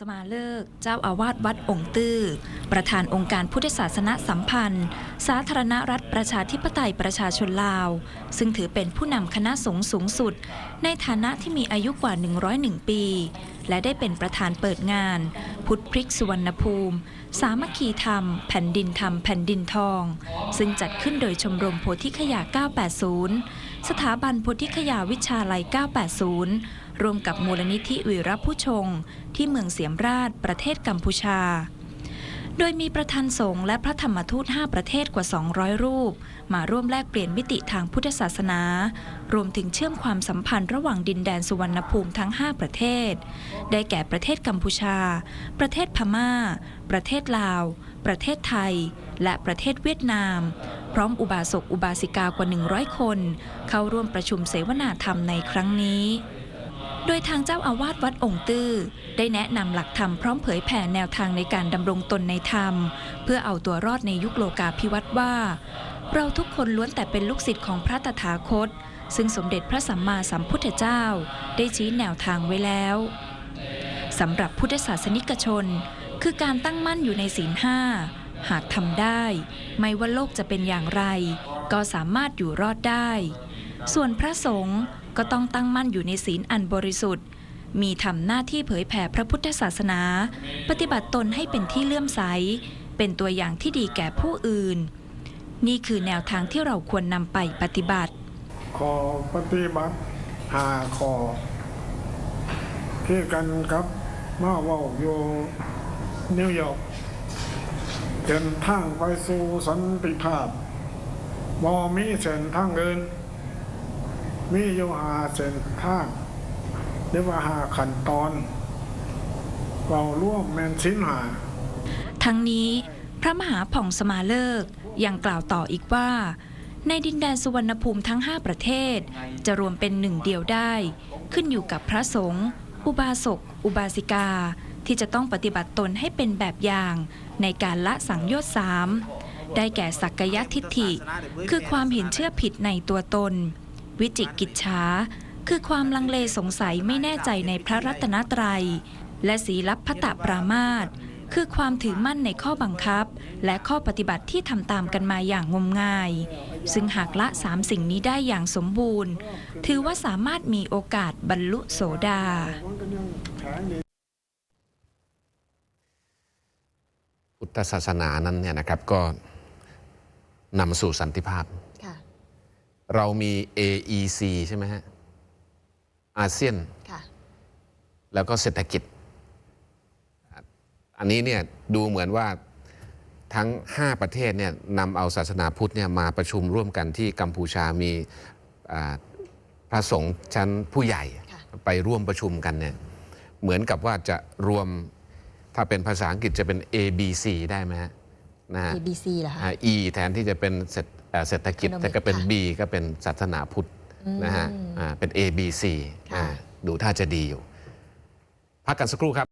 สมาเลิก เจ้าอาวาสวัดองค์ตื้อ ประธานองค์การพุทธศาสนสัมพันธ์ สาธารณรัฐประชาธิปไตยประชาชนลาว ซึ่งถือเป็นผู้นำคณะสงฆ์สูงสุด ในฐานะที่มีอายุกว่า 101 ปี และได้เป็นประธานเปิดงาน พุทธพริกสุวรรณภูมิ สามัคคีธรรม แผ่นดินธรรม แผ่นดินทอง ซึ่งจัดขึ้นโดยชมรมโพธิขยา980 สถาบันโพธิขยาวิชาลัย 980 ร่วมกับมูลนิธิวีรผู้ชง ที่เมืองเสียมราช ประเทศกัมพูชา โดยมีประธานสงฆ์และพระธรรมทูต 5 ประเทศกว่า 200 รูป มาร่วมแลกเปลี่ยนมิติทางพุทธศาสนา รวมถึงเชื่อมความสัมพันธ์ระหว่างดินแดนสุวรรณภูมิทั้ง 5 ประเทศ ได้แก่ประเทศกัมพูชา ประเทศพม่า ประเทศลาว ประเทศไทย และประเทศเวียดนาม พร้อมอุบาสกอุบาสิกากว่า 100 คน เข้าร่วมประชุมเสวนาธรรมในครั้งนี้ โดยทางเจ้าอาวาสวัดองค์ตื้อ ได้แนะนำหลักธรรมพร้อมเผยแผ่แนวทางในการดำรงตนในธรรม เพื่อเอาตัวรอดในยุคโลกาภิวัตน์ว่า เราทุกคนล้วนแต่เป็นลูกศิษย์ของพระตถาคต ซึ่งสมเด็จพระสัมมาสัมพุทธเจ้า ได้ชี้แนวทางไว้แล้วสำหรับพุทธศาสนิกชน คือการตั้งมั่นอยู่ในศีลห้าหากทำได้ ไม่ว่าโลกจะเป็นอย่างไร ก็สามารถอยู่รอดได้ ส่วนพระสงฆ์ ก็ต้องตั้งมั่นอยู่ในศีลอันบริสุทธิ์ มีทำหน้าที่เผยแผ่พระพุทธศาสนา ปฏิบัติตนให้เป็นที่เลื่อมใส เป็นตัวอย่างที่ดีแก่ผู้อื่น นี่คือแนวทางที่เราควรนำไปปฏิบัติ ขอปฏิบัติหาขอที่กันครับมาว่าอยู่นิวยอร์กเดินทางไปสู่สันติภาพบอมีเส้นทางเงิน มีอยู่หาเส้นทางหรือว่าหาขั้นตอนเราร่วมแมนสินหา ทั้งนี้พระมหาผ่องสมาเลิกยังกล่าวต่ออีกว่า ในดินแดนสุวรรณภูมิทั้ง 5 ประเทศ จะรวมเป็นหนึ่งเดียวได้ ขึ้นอยู่กับพระสงฆ์อุบาสก อุบาสิกา ที่จะต้องปฏิบัติตนให้เป็นแบบอย่างในการละสังโยชน์สามได้แก่สักกายทิฏฐิ คือความเห็นเชื่อผิดในตัวตน วิจิกิจฉาคือความลังเลสงสัยไม่แน่ใจในพระรัตนตรัย และศีลับพตปรามาตคือความถือมั่นในข้อบังคับ และข้อปฏิบัติที่ทำตามกันมาอย่างงมงาย ซึ่งหากละสามสิ่งนี้ได้อย่างสมบูรณ์ ถือว่าสามารถมีโอกาสบรรลุโสดาพุทธศาสนานั้นเนี่ยนะครับก็นำมาสู่สันติภาพค่ะ เรามี AEC ใช่ไหมฮะ อาเซียนค่ะแล้วก็เศรษฐกิจ อันนี้เนี่ยดูเหมือนว่าทั้ง 5 ประเทศเนี่ยนำเอาศาสนาพุทธเนี่ยมาประชุมร่วมกันที่กัมพูชามีอ่าพระสงฆ์ชั้นผู้ใหญ่ค่ะไปร่วมประชุมกันเนี่ยเหมือนกับว่าจะรวมถ้าเป็นภาษาอังกฤษจะเป็น ABC ได้ไหมฮะ นะฮะ ABC เหรอคะอ่า E แทนที่จะเป็นเศรษฐเอ่อเศรษฐกิจ Economic แต่ก็เป็น ค่ะ B ก็เป็นศาสนาพุทธนะฮะอ่าเป็น A B C ค่ะ อ่าดูท่าจะดีอยู่ พักกันสักครู่ครับ